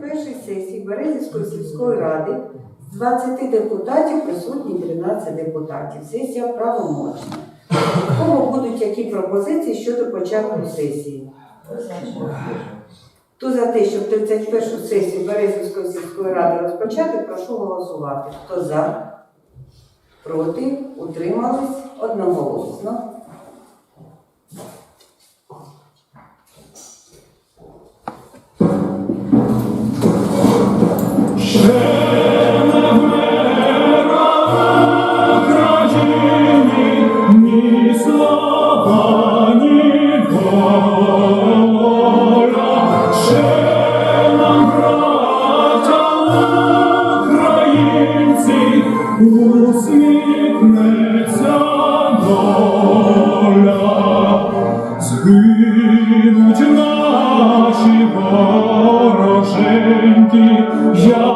31 сесії Березівської сільської ради з 20 депутатів присутні 13 депутатів. Сесія правомочна. У кого будуть які пропозиції щодо початку сесії? Хто за те, щоб 31 сесію Березівської сільської ради розпочати, прошу голосувати. Хто за? Проти? Утримались? Одноголосно. Усміхнеться доля. Згинуть наші вороженьки, як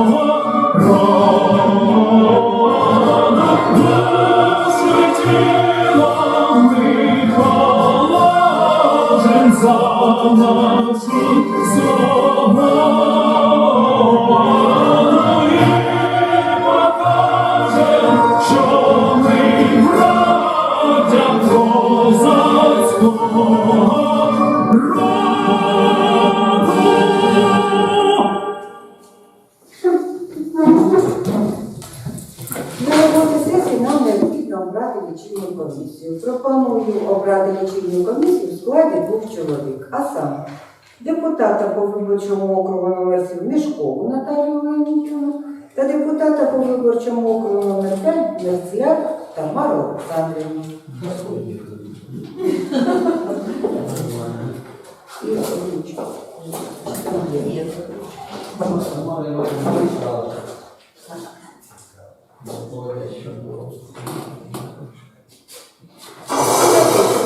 5 Мерцляк Тамару Олександрівну. І ручку. Є.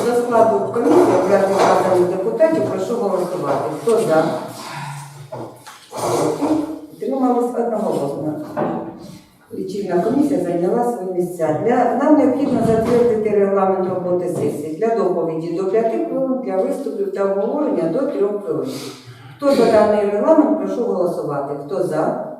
До складу комісії обрати вказаних депутатів прошу голосувати. Хто за? Проти? Утримались одноголосно. Лічильна комісія зайняла свої місця. Для, нам необхідно затвердити регламент роботи сесії для доповіді до 5 хвилин, для виступів та обговорення до 3 хвилин. Хто за даний регламент, прошу голосувати. Хто за?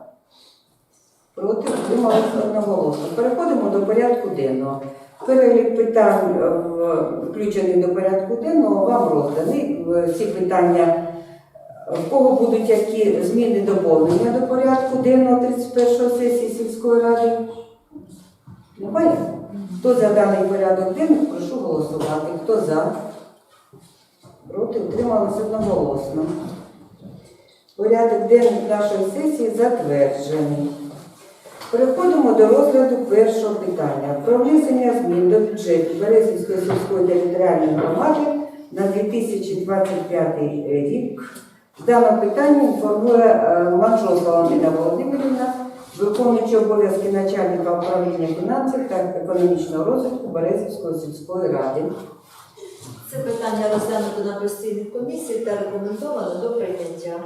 Проти утрималися одноголосно. Переходимо до порядку денного. Перелік питань, е, в- включений до порядку денного, вам розданий. В- Ці питання, е, в кого будуть які зміни доповнення до порядку денного 31 сесії сільської ради? Немає? Хто за даний порядок денний, прошу голосувати. Хто за? Проти утрималися одноголосно. Порядок денний нашої сесії затверджений. Переходимо до розгляду першого питання про внесення змін до бюджету Березівської сільської територіальної громади на 2025 рік. З даного питання інформує е, Манжо Володимирівна, виконуючи обов'язки начальника управління фінансів та економічного розвитку Березівської сільської ради. Це питання розглянуто на постійній комісії та рекомендовано до прийняття.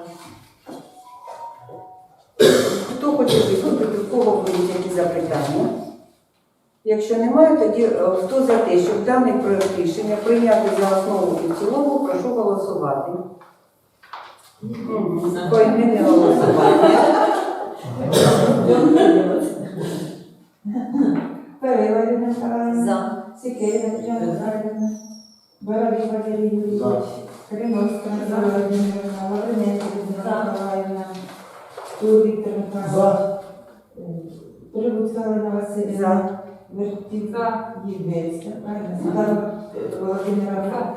Хто хоче виступити, в кого будуть які запитання? Якщо немає, тоді е, хто за те, щоб даний проект рішення прийняти за основу і в цілому, прошу голосувати. Поіменне голосування. Перева Ірина Миколаївна. За. Сікерина Тетяна Михайлівна. Боровик Валерій Юрійович. Кримовська Наталя Володимирівна. Лавриненко Людмила Миколаївна. Тур Віктор Михайлович. Е, Олена Васильівна. За. Євгенська. правильно? Володимира.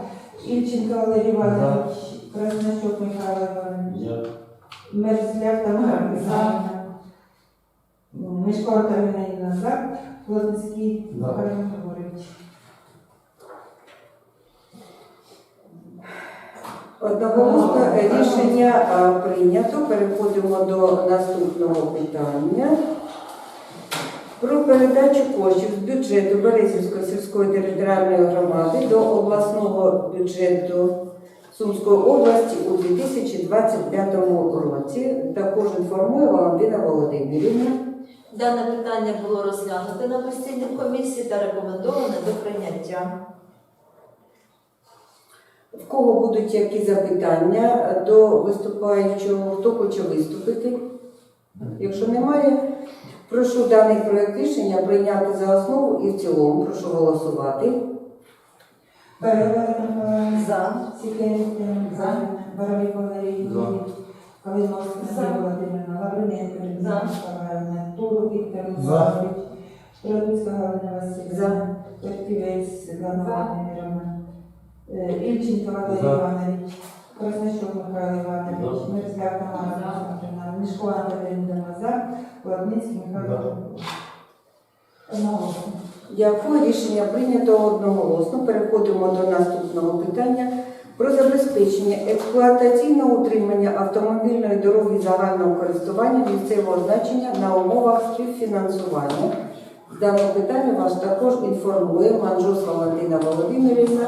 Ільченко Валерій Іванович. Краснощук Михайло Іванович. За. Мерзляк Тамара Михайловна. Мишко Антоніна Іназак. Плотницький За. Михайло Григорович. Одноголосно рішення прийнято. Переходимо до наступного питання. Про передачу коштів з бюджету Березівської сільської територіальної громади до обласного бюджету Сумської області у 2025 році. Також інформує Валентина Володимирівна. Дане питання було розглянуте на постійній комісії та рекомендоване до прийняття. В кого будуть які запитання до виступаючого, хто хоче виступити? Якщо немає, прошу даний проект рішення прийняти за основу і в цілому. Прошу голосувати. Миколаївна. За. Сікенко за. За. Юрійович. Калиновська Володимирівна. Лавриненко За. Людмила Миколаївна. Тур Віктор. Миколаївич. Прилуцька Галина Васильівна. За. Петківець Світлана За. Володимирівна. Е, Ільченко Валерій Іванович. Краснощук Михайло Іванович. Мерзляк Тамара Володимирівна. Мішко Антонина За. Ладницький Михайло За. Дякую. Рішення прийнято одноголосно. Переходимо до наступного питання про забезпечення експлуатаційного утримання автомобільної дороги загального користування місцевого значення на умовах співфінансування. Даного питання вас також інформує Манжос Валентина Володимирівна,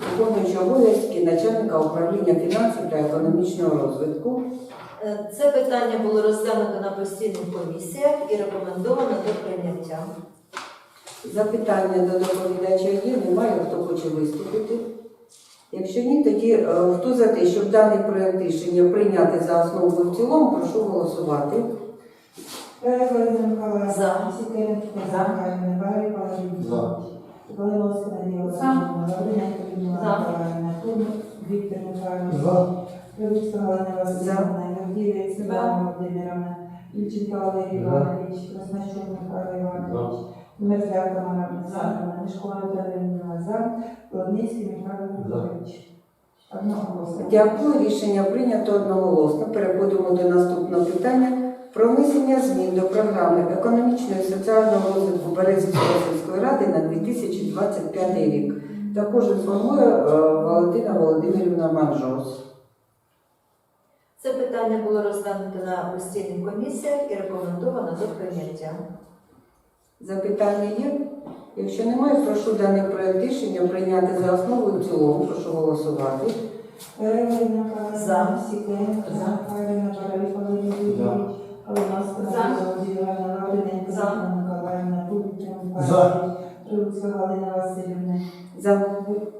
виконуюча обов'язки начальника управління фінансів та економічного розвитку. Е, Це питання було розглянуто на постійних комісіях і рекомендовано до прийняття. Запитання до доповідача є, немає, хто хоче виступити. Якщо ні, тоді е, хто за те, щоб даний проект рішення прийняти за основу і в цілому, прошу голосувати. За. За. За. Калиновська Надія Володимирівна. Лавриненко Людмила За. Віктор Михайлович. Прилуцька Галина Васильівна. Гордієць Світлана Володимирівна. Ільченко Валерій Іванович. Краснощук Михайло Іванович. Мерзляк Тамара Олександрівна. Мішко Антонина за. Ладницький Михайло Григорович. Одноголосно. Дякую. Рішення прийнято одноголосно. Переходимо до наступного питання про внесення змін до програми економічного і соціального розвитку Березівської сільської ради на 2025 рік. Також інформує е, Валентина Володимирівна Манжос. Це питання було розглянуто на постійних комісіях і рекомендовано до прийняття. Запитання є? Якщо немає, прошу даний проект рішення прийняти за основу і в цілому. Прошу голосувати. Перевезення За. За. За. Юрійович. Калиновська За. Надія Володимирівна. Лавриненко За. Світлана Миколаївна. За. Михайлович. Прилуцька Галина Васильівна. За.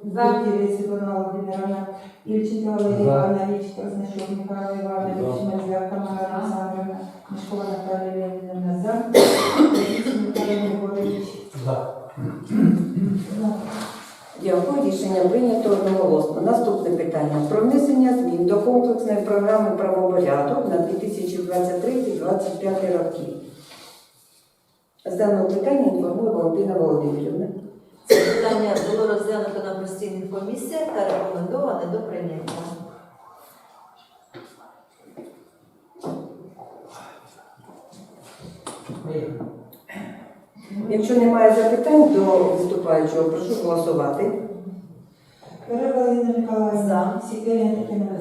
Валерія Світлана Володимирівна, Ільченко Валерія Івана, Річка, Краснощук Михайло Іванович, За. Мерзляк Тамара Олександрівна, Мішкова Наталія Леонідовна, за. Дякую. Рішення прийнято одноголосно. Наступне питання про внесення змін до комплексної програми правопорядок на 2023-2025 роки. З даного питання інформує Валентина Володимирівна. Це питання було розглянуто на постійних комісіях та рекомендоване до прийняття. Якщо немає запитань до виступаючого, прошу голосувати. Перевалина Миколаївна, За. Сікерія Тетяна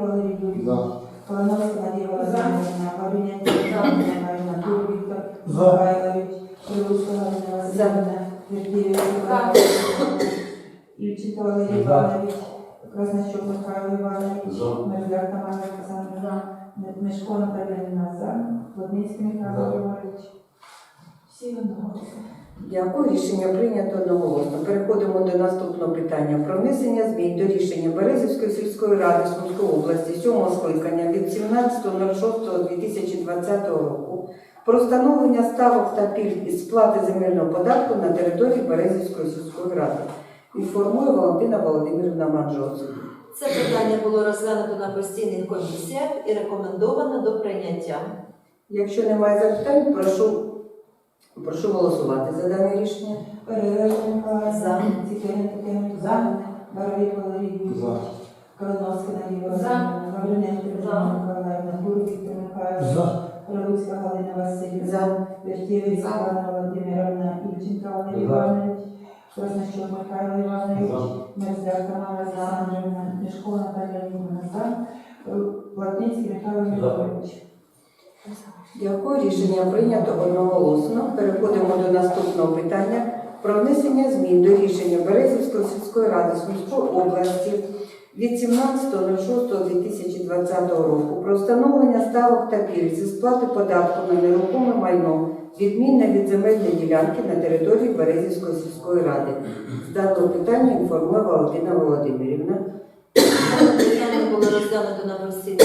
Валерій Юрійович, За. Калиновська Надія Володимирівна, Лавриненко Світлана Михайлівна, Тур Віктор За. Михайлович, Прилуцька Галина Васильівна, Гордієва Світлана Володимирівна, Валерій. Іванович, Краснощук Михайло Іванович. Мерзляк Тамара Олександрівна, Мешко Наталіна за, Плотницький Михайло. Григорович. Всі одноголосно. Дякую. Рішення прийнято одноголосно. Переходимо до наступного питання про внесення змін до рішення Березівської сільської ради Сумської області 7 скликання від 17.06.2020 року про встановлення ставок та пільг із сплати земельного податку на території Березівської сільської ради. Інформує Валентина Володимирівна Манжос. Це питання було розглянуто на постійних комісіях і рекомендовано до прийняття. Якщо немає запитань, прошу, прошу голосувати за дане рішення. Перевалина Миколаївна, За. Сікерія Тетяна. Михайлівна, Боровик Валерій Юрійович, За. Калиновська Надія За. Лавриненко За. Людмила Миколаївна, Тур Віктор Михайлович, За. Прилуцька Галина Васильівна, За. Вертєвець Світлана Володимирівна, Ільченко Валерій Іванович, Краснощук Михайло Іванович, Мерзляк Тамара Олександрівна, Мішко Наталія Ліна за, Платницький Михайло Григорович. Дякую. Рішення прийнято одноголосно. Переходимо до наступного питання про внесення змін до рішення Березівської сільської ради Сумської області від 17.06.2020 року про встановлення ставок та пільг зі сплати податку на нерухоме майно, відмінне від земельної ділянки на території Березівської сільської ради. З даного питання інформує Валентина Володимирівна. Питання було розглянуто на комісії та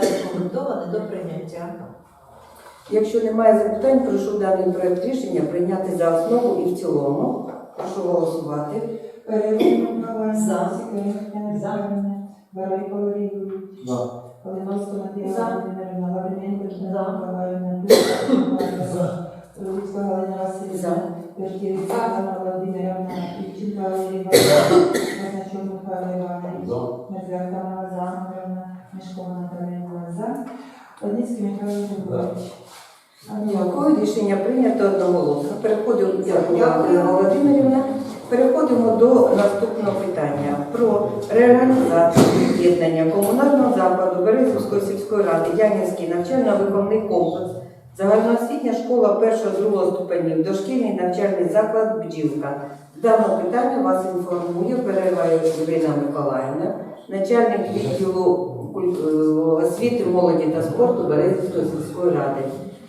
рекомендовано до прийняття. Якщо немає запитань, прошу даний проект рішення прийняти за основу і в цілому. Прошу голосувати. За. Сікоренко Тетяна Михайлівна, Барвій Валерій Юрійович, Калиновська Надія За. Володимирівна, Лавриненко За. Миколаївна, Дудка Миколаївна, Галина Васильівна, Вертівська Галина Володимирівна, Івченка Валерій Іванович, Михайло Іванович, Мерзляк Тамара Наталія за, Михайло. Дякую. Рішення прийнято одноголосно. Переходимо, дякую, Володимирівна. Переходимо до наступного питання про реорганізацію об'єднання комунального закладу Березівської сільської ради Янівський навчально-виховний комплекс, загальноосвітня школа 1-2 ступенів, дошкільний навчальний заклад Бджілка. З даного питання вас інформує Перерва Ірина Миколаївна, начальник відділу е, освіти, молоді та спорту Березівської сільської ради.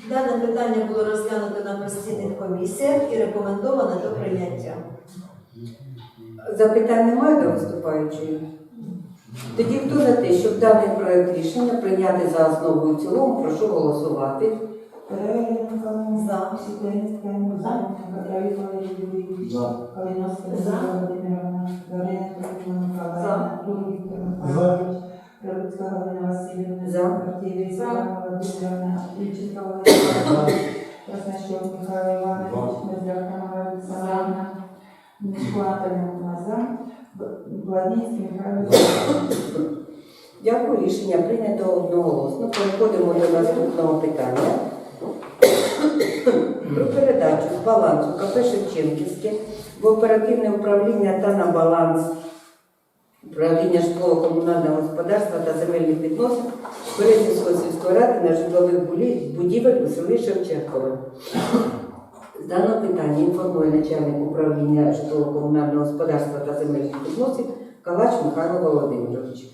Дане питання було розглянуто на постійних комісіях і рекомендовано до прийняття. Запитань немає до виступаючої? Тоді хто за те, щоб даний проект рішення прийняти за основу і в цілому, прошу голосувати. За. Юрійович, Калиновська За. Володимирівна, Прилуцька Галина Васильівна, За. Партійовицька Ганна Володимирівна, Валерія Іванович, Краснощук Михайло Іванович, Мерзляк Тамара Олександрівна, Мішко Наталія за, Владницький Михайло Григорович. Дякую, рішення прийнято одноголосно. Переходимо до наступного питання. Про передачу з балансу КП Шевченківське в оперативне управління та на баланс управління житлово-комунального господарства та земельних відносин Березівської сільської ради на житлових будівель у селі Шевченкове. З даного питання інформує начальник управління житлово-комунального господарства та земельних відносин Калач Михайло Володимирович.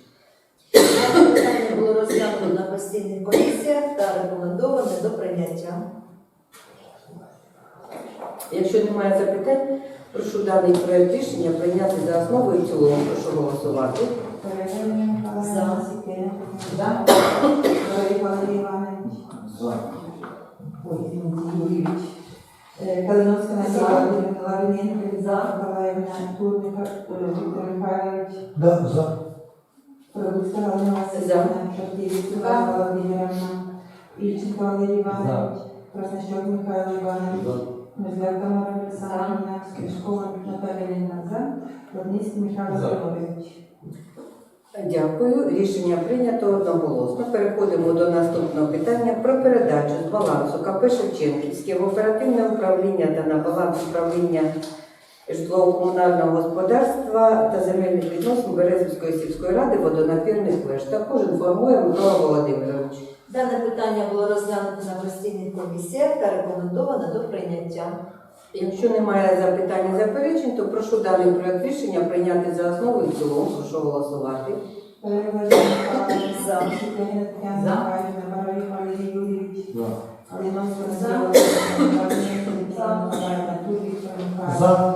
Питання було розглянуто на постійних комісіях та рекомендовано до прийняття. Якщо немає запитань, прошу даний проект рішення прийняти за основу і в цілому. Прошу голосувати. Миколаївна, За. Валерій Іванович, Калиновская Надежда Владимировна Лавриненко, за. Николаевна, Турника, э, Виктор Михайлович, Да, за. Прилуцкая Галина Васильевна, Шартевич, Светлана Владимировна, Ильченко Валерий Иванович, Краснощук Михаил Иванович, Мезляк Тамара Александровна, Скишкова Наталья Леонидовна, за, Плотницкий Михаил За. Григорьевич. Дякую. Рішення прийнято одноголосно. Переходимо до наступного питання про передачу з балансу КП Шевченківське в оперативне управління та на баланс управління житлово-комунального господарства та земельних відносин Березівської сільської ради водонапірних веж. Також інформує Микола Володимирович. Дане питання було розглянуто комісіях та рекомендовано до прийняття. Якщо немає запитань і заперечень, то прошу даний проект рішення прийняти за основу і в цілому. Прошу голосувати. За. За.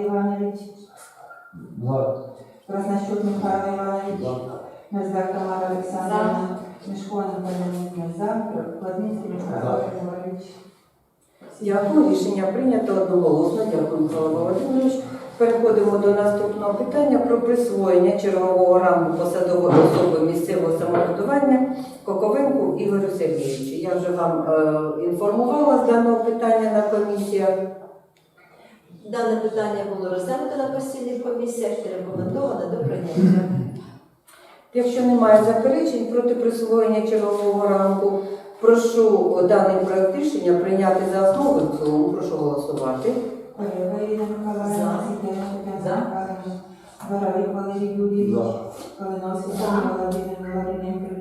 Іванович. Краснощук Михайло Іванович, Мерзляк Тамара Олександрівна, Мішко Наталія за, Плотницький Михайло Григорович. Дякую. Рішення прийнято одноголосно. Дякую, Микола Володимирович. Переходимо до наступного питання про присвоєння чергового рангу посадової особи місцевого самоврядування Коковенку Ігорю Сергійовичу. Я вже вам е, інформувала з даного питання на комісіях. Дане питання було розглянуто на постійних комісіях і рекомендовано до прийняття. Якщо немає заперечень проти присвоєння чергового рангу Прошу даний проект рішення прийняти за основу в цілому. Прошу голосувати. Орева Ірина Миколаївна, Воровик Валерій Юрійович. Калиновський. Володимир.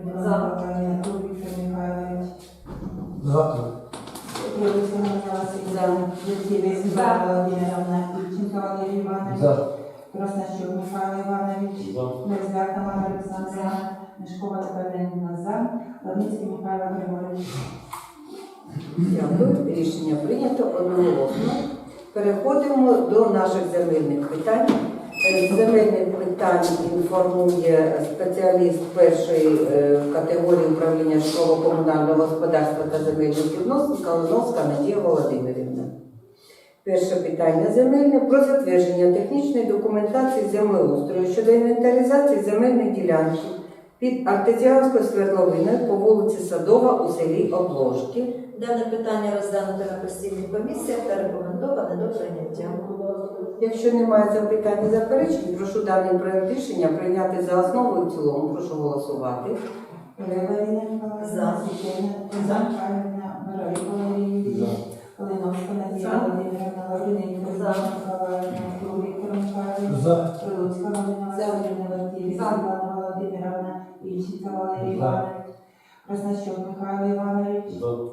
Миколаївна, Тур Віктор Михайлович, Васильівна, Дмитрій Світлана Володимировна, Ільченко Валерій Іванович. Краснощук Михайло Іванович, Мерзляк Тамара Олександровна, Мешкова Наталія за, Лавницький Михайло Григорович. Дякую. Рішення прийнято одноголосно. Переходимо до наших земельних питань. Е, Земельних питань інформує спеціаліст першої е, категорії управління житлово-комунального господарства та земельних відносин Калиновська Надія Володимирівна. Перше питання земельне про затвердження технічної документації землеустрою щодо інвентаризації земельної ділянки під артезіанською свердловиною по вулиці Садова у селі Обложки. Дане питання розглянуто на постійній комісіях та рекомендоване до прийняття. Якщо немає запитань і заперечень, прошу даний проект рішення прийняти за основу і в цілому. Прошу голосувати. За. Сідена За. Надія За. Володимирівна, Лавриненко, За. Миколаївна, Віктор Михайлович, За. Прилуцька Галина Васильівна, Вартіві, Світлана Володимировна, Ільченко Валерій За. Іванович, Краснощук Михайло Іванович,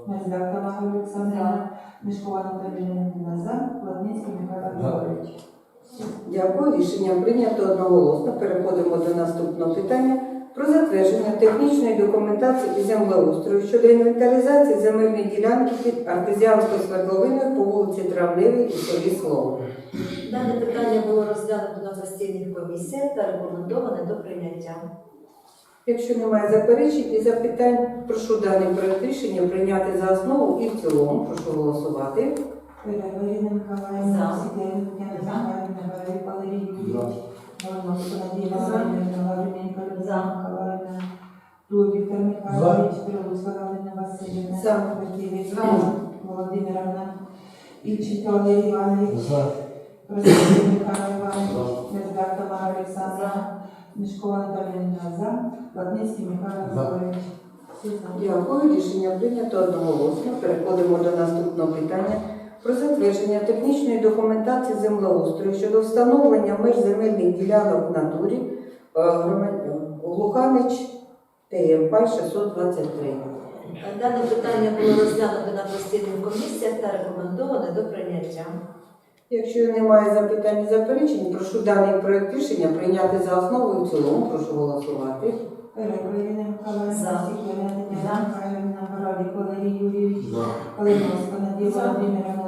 Мерзляк Тамара Олександрівна, Мішкова Наталія Леонідівна за, Плотницький Михайло. Григорович. Дякую. Рішення прийнято одноголосно. Переходимо до наступного питання про затвердження технічної документації і землеустрою щодо інвентаризації земельної ділянки під артезіанською свердловиною по вулиці Травневій у селі Слово. Дане питання було розглянуто на постійних комісіях та рекомендоване до прийняття. Якщо немає заперечень і запитань, прошу даний проект рішення прийняти за основу і в цілому. Прошу голосувати. Ірина Миколаївна, За. Сідена Тетяна Михайлівна, Воровик Валерій Юрійович, За. Волновська Надія За. Прилуцька Галина Васильівна, За. Вартіві, За. Володимировна, Ільченко Валерій Іванович, За. Михайло Іванович, За. Мерзляк Тамара Олександровна, Мішкова Наталія за, Ладницький Михайло За. За. Дякую. Рішення прийнято одноголосно. Переходимо до наступного питання про затвердження технічної документації землеустрою щодо встановлення меж земельних ділянок в натурі е, Глуханич ТМП 623. Дане питання було розглянуто на постійних комісіях та рекомендоване до прийняття. Якщо немає запитань і заперечень, прошу даний проект рішення прийняти за основу і в цілому. Прошу голосувати. Орева Ірина. Михайлівна, Валерій Юрійович. Калиновська Надія За. Володимирівна,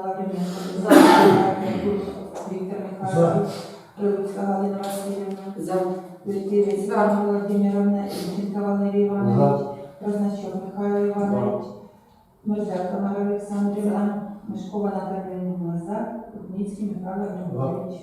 Віктор Михайлович, Галина Васильівна, Вертівець Світлана Володимировна, Ільченко Валерій Іванович, Краснощук Михайло Іванович, Мерзляк Тамара Олександрівна, Мишкова Наталія Леонідівна за, Плотницький Михайло Григорович.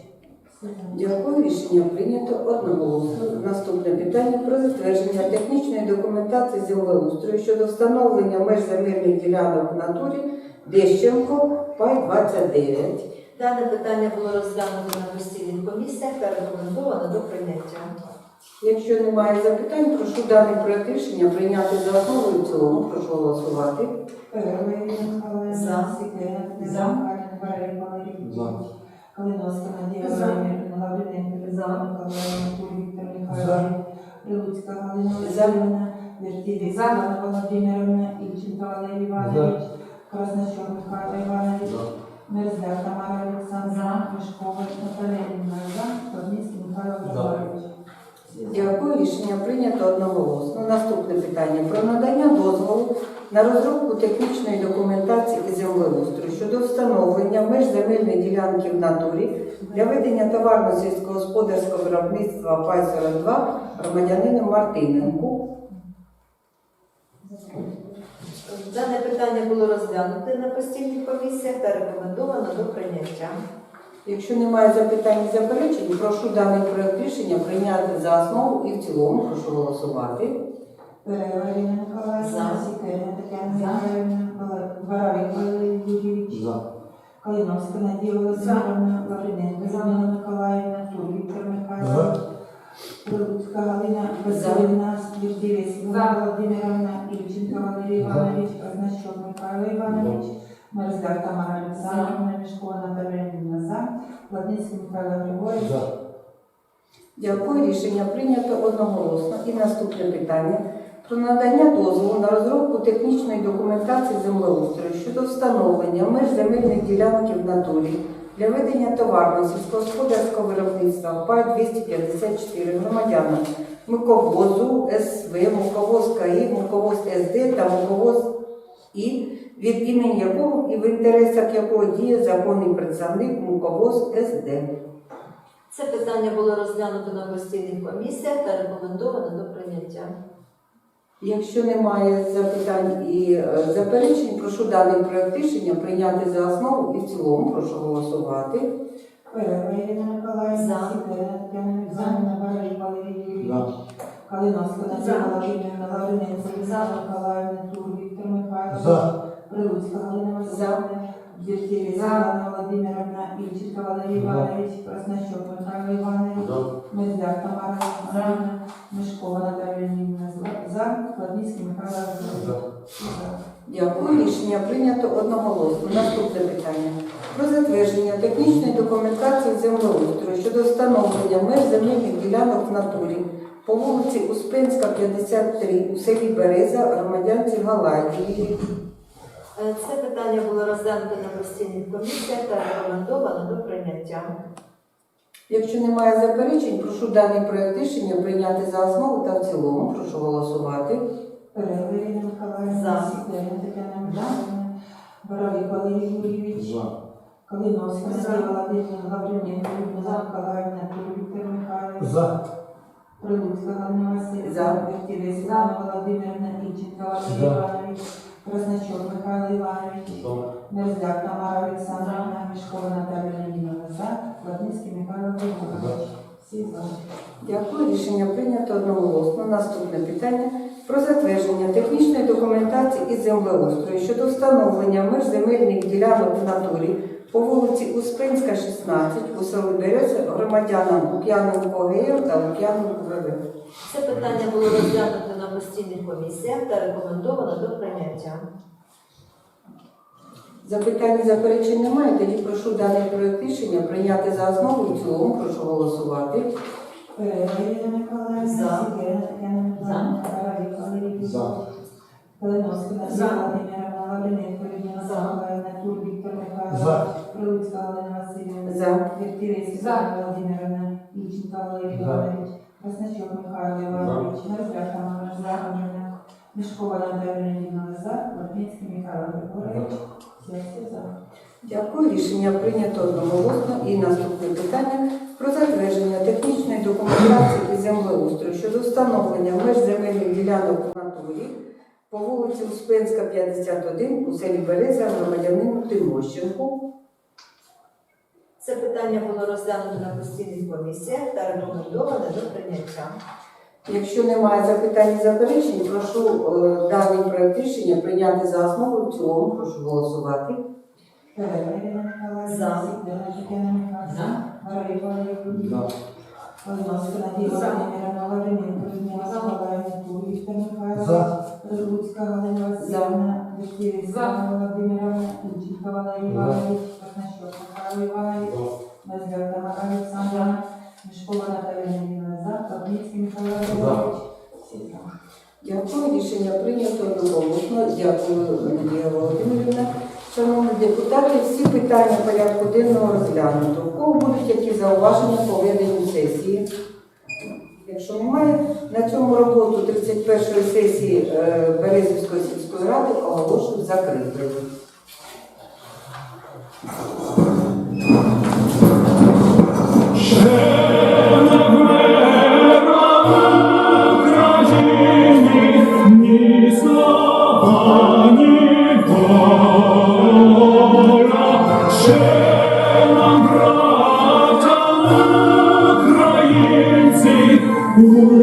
Дякую. Рішення прийнято одноголосно. Наступне питання про затвердження технічної документації землеустрою щодо встановлення меж земельних ділянок в натурі Дещенко, пай 29. Дане питання було розглянуто на постійних комісіях та рекомендоване до прийняття. Якщо немає запитань, прошу даний проект рішення прийняти за основу і в цілому. Прошу голосувати. За. За. За. Калиновська Надія. Володимирівна, Лавриненко, За. Миколаївна, Віктор Михайлович, Прилуцька Галина За. Васильівна, Вертівець Володимировна, Ільченко Валерій Іванович, Краснощук Михайло Іванович, Мерзляк Тамара Олександровна, Мишкова Наталія Леонідівна за, Михайло Григорович. Дякую. Рішення прийнято одноголосно. Наступне питання про надання дозволу на розробку технічної документації і землеустрою щодо встановлення меж земельної ділянки в натурі для ведення товарно-сільськогосподарського виробництва пай 42 громадянину Мартиненку. Дане питання було розглянуто на постійних комісіях та рекомендовано до прийняття. Якщо немає запитань і заперечень, прошу даний проект рішення прийняти за основу і в цілому. Прошу голосувати. Перева Миколаївна, За. Тетяна За. Михайлівна, Валерій Юрійович, Калиновська Надія Володимировна, Лавриненко Людмила Миколаївна, Тур Віктор Михайлович, Прилуцька Галина Васильівна, Вертівець Світлана Володимировна, Ільченко Валерій Іванович, Краснощук Михайло Іванович, Мерзляк Тамара Олександрівна, Мішкова Наталія Леонідівна за, Плотницький Михайло Григорійович, За. Дякую. Рішення прийнято одноголосно. І наступне питання про надання дозволу на розробку технічної документації землеустрою щодо встановлення меж земельних ділянок в натурі для ведення товарного сільськогосподарського виробництва ПА 254 громадянам Муковозу СВ, Муковоз КАІ, Муковоз СД та Муковоз І, від імені якого і в інтересах якого діє законний представник Муковоз СД. Це питання було розглянуто на постійних комісіях та рекомендовано до прийняття. Якщо немає запитань і е, заперечень, прошу даний проект рішення прийняти за основу і в цілому. Прошу голосувати. Ірина Миколаївна, Баралій Валерій За. Калиновська Володимирівна, Лавриненко За. Ліза Миколаївна, Тур Віктор Михайлович. Прилуцька Галина Васильівна, Світлана Володимировна, Ільченко Валерій. Іванович, Краснощук Михайло Іванович, Мезляк Тамара Олександрівна, Мишкова Наталія Леонідівна за, Плотницький Михайло Григорійович. Дякую. Рішення прийнято одноголосно. Наступне питання. Про затвердження технічної документації землеустрою щодо встановлення меж земельних ділянок в натурі по вулиці Успенська, 53 у селі Береза, громадянці Галайді. Е, Це питання було розглянуто на постійних комісіях та рекомендовано до прийняття. Якщо немає заперечень, прошу даний проект рішення прийняти за основу та в цілому. Прошу голосувати. Перерва Ірина Миколаївна, За. Сідорина Тетяна Михайлівна, Боровик Валерій Юрійович, Калиновська За. Володимирівна, Лавриненко Людмила Миколаївна, Віктор Михайлович, За. Прилуцька Галина За. Васильівна, Вертівець Володимирівна, Ільченко Валерій Іванович, Краснощук Михайло Іванович, Мерзляк Тамара Олександрівна, Мішкова Наталія Леонідівна за, Плотницький Михайло Григорович. Всі за. Дякую. Рішення прийнято одноголосно. Наступне питання про затвердження технічної документації із землеустрою щодо встановлення меж земельних ділянок в натурі по вулиці Успенська, 16 у селі Береза громадянам Лук'яненко ГР та Лук'яненко ВВ. Це питання було розглянуто постійних комісіях та рекомендовано до прийняття. Запитань і заперечень немає. Тоді прошу даний проект рішення прийняти за основу і в цілому. Прошу голосувати. Перерва Ірина Миколаївна, Юрійович, За. Калиновська За. Володимирівна, Лавриненко Миколаївна, Тур Віктор Михайлович, Прилуцька Галина Васильівна, Світлана Володимирівна, Ільченко Валерій. Іванович, Краснощук Михайло Іванович, Мішкова Наталія Леонідівна за, Плотницький Михайло Григорович. За. Дякую. Рішення прийнято одноголосно. І наступне питання про затвердження технічної документації і землеустрою щодо встановлення меж земельних ділянок в натурі по вулиці Успенська, 51 у селі Береза громадянину Тимощенку. Це питання було розглянуто на постійних комісіях та рекомендовано до прийняття. Якщо немає запитань і заперечень, прошу е, даний проект рішення прийняти за основу і в цілому. Прошу голосувати. За. За. Галина Васильівна, Світлана Володимирівна, Ільченко Валерій. Іванович, Краснощук Михайло Іванович, Мезляк Тамара Мішкова Наталія Всі за. Дякую. Рішення прийнято одноголосно. Дякую, Надія Володимирівна. Шановні депутати, всі питання порядку денного розглянуто. У кого будуть які зауваження по веденню сесії? Якщо немає, на цьому роботу 31-ї сесії е, Березівської сільської ради оголошую закритою. Ні You.